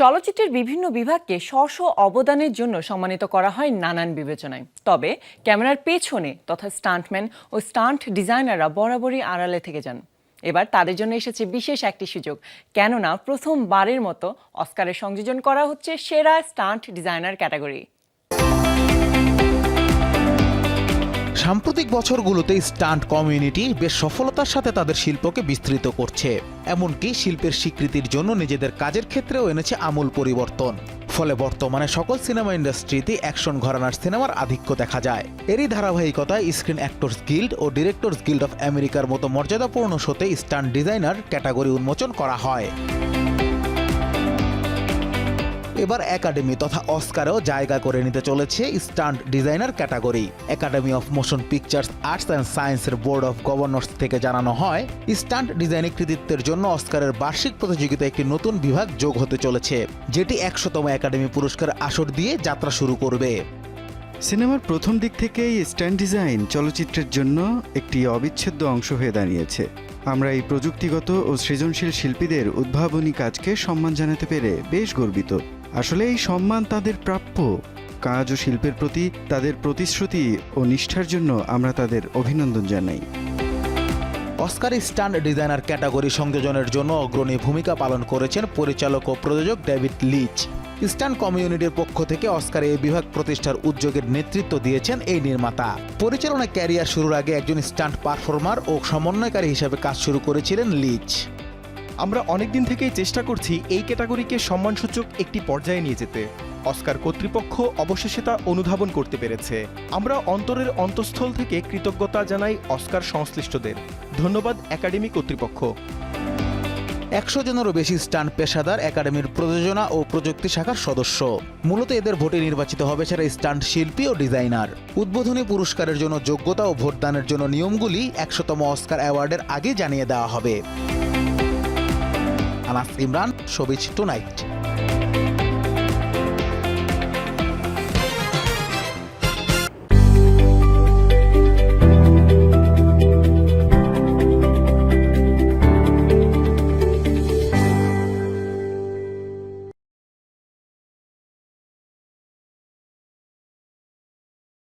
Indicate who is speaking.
Speaker 1: চলচ্চিত্রের বিভিন্ন বিভাগকে স্ব স্ব অবদানের জন্য সম্মানিত করা হয় নানান বিবেচনায়। তবে ক্যামেরার পেছনে তথা স্টান্টম্যান ও স্টান্ট ডিজাইনাররা বরাবরই আড়ালে থেকে যান। এবার তাদের জন্য এসেছে বিশেষ একটি সুযোগ, কেননা প্রথমবারের মতো অস্কারের সংযোজন করা হচ্ছে সেরা স্টান্ট ডিজাইনার ক্যাটাগরি।
Speaker 2: সাম্প্রতিক বছরগুলোতে স্টান্ট কমিউনিটি বেশ সফলতার সাথে তাদের শিল্পকে বিস্তৃত করছে। এমনকি শিল্পের স্বীকৃতির জন্য নিজেদের কাজের ক্ষেত্রেও এনেছে আমূল পরিবর্তন। ফলে বর্তমানে সকল সিনেমা ইন্ডাস্ট্রিতে অ্যাকশন ঘরানার সিনেমার আধিক্য দেখা যায়। এরই ধারাবাহিকতায় স্ক্রিন অ্যাক্টর্স গিল্ড ও ডিরেক্টরস গিল্ড অফ আমেরিকার মতো মর্যাদাপূর্ণ শোতে স্টান্ট ডিজাইনার ক্যাটাগরি উন্মোচন করা হয়। এবার একাডেমি তথা অস্কারেও জায়গা করে নিতে চলেছে stunt designer category. Academy of motion pictures, arts and সায়েন্সের বোর্ড অফ গভর্নর্স থেকে জানানো হয়, স্টান্ট ডিজাইনিং কৃতিত্বের জন্য অস্কারের বার্ষিক প্রতিযোগিতায় একটি নতুন বিভাগ যোগ হতে চলেছে, যেটি একশোতম একাডেমি পুরস্কার আসর দিয়ে যাত্রা শুরু করবে।
Speaker 3: সিনেমার প্রথম দিক থেকেই স্ট্যান্ড ডিজাইন চলচ্চিত্রের জন্য একটি অবিচ্ছেদ্য অংশ হয়ে দাঁড়িয়েছে। আমরা এই প্রযুক্তিগত ও সৃজনশীল শিল্পীদের উদ্ভাবনী কাজকে সম্মান জানাতে পেরে বেশ গর্বিত। আসলে এই সম্মান তাদের প্রাপ্য। কাজ ও শিল্পের প্রতি তাদের প্রতিশ্রুতি ও নিষ্ঠার জন্য আমরা তাদের অভিনন্দন জানাই।
Speaker 2: অস্কার স্টান্ট ডিজাইনার ক্যাটাগরি সংযোজনের জন্য অগ্রণী ভূমিকা পালন করেছেন পরিচালক ও প্রযোজক ডেভিড লিচ। স্টান্ট কমিউনিটির পক্ষ থেকে অস্কারে এই বিভাগ প্রতিষ্ঠার উদ্যোগের নেতৃত্ব দিয়েছেন এই নির্মাতা। পরিচালনা ক্যারিয়ার শুরুর আগে একজন স্টান্ট পারফর্মার ও সমন্বয়কারী হিসেবে কাজ শুরু করেছিলেন লিচ।
Speaker 4: আমরা অনেকদিন থেকেই চেষ্টা করছি এই ক্যাটাগরিকে সম্মানসূচক একটি পর্যায়ে নিয়ে যেতে। অস্কার কর্তৃপক্ষ অবশেষে তা অনুধাবন করতে পেরেছে। আমরা অন্তরের অন্তঃস্থল থেকে কৃতজ্ঞতা জানাই অস্কার সংশ্লিষ্টদের। ধন্যবাদ একাডেমি কর্তৃপক্ষ।
Speaker 2: একশো জনেরও বেশি স্টান্ট পেশাদার একাডেমির প্রযোজনা ও প্রযুক্তি শাখার সদস্য। মূলত এদের ভোটে নির্বাচিত হবে সেরা স্টান্ট শিল্পী ও ডিজাইনার। উদ্বোধনী পুরস্কারের জন্য যোগ্যতা ও ভোটদানের জন্য নিয়মগুলি একশোতম অস্কার অ্যাওয়ার্ডের আগে জানিয়ে দেওয়া হবে। Anas Imran showbiz tonight.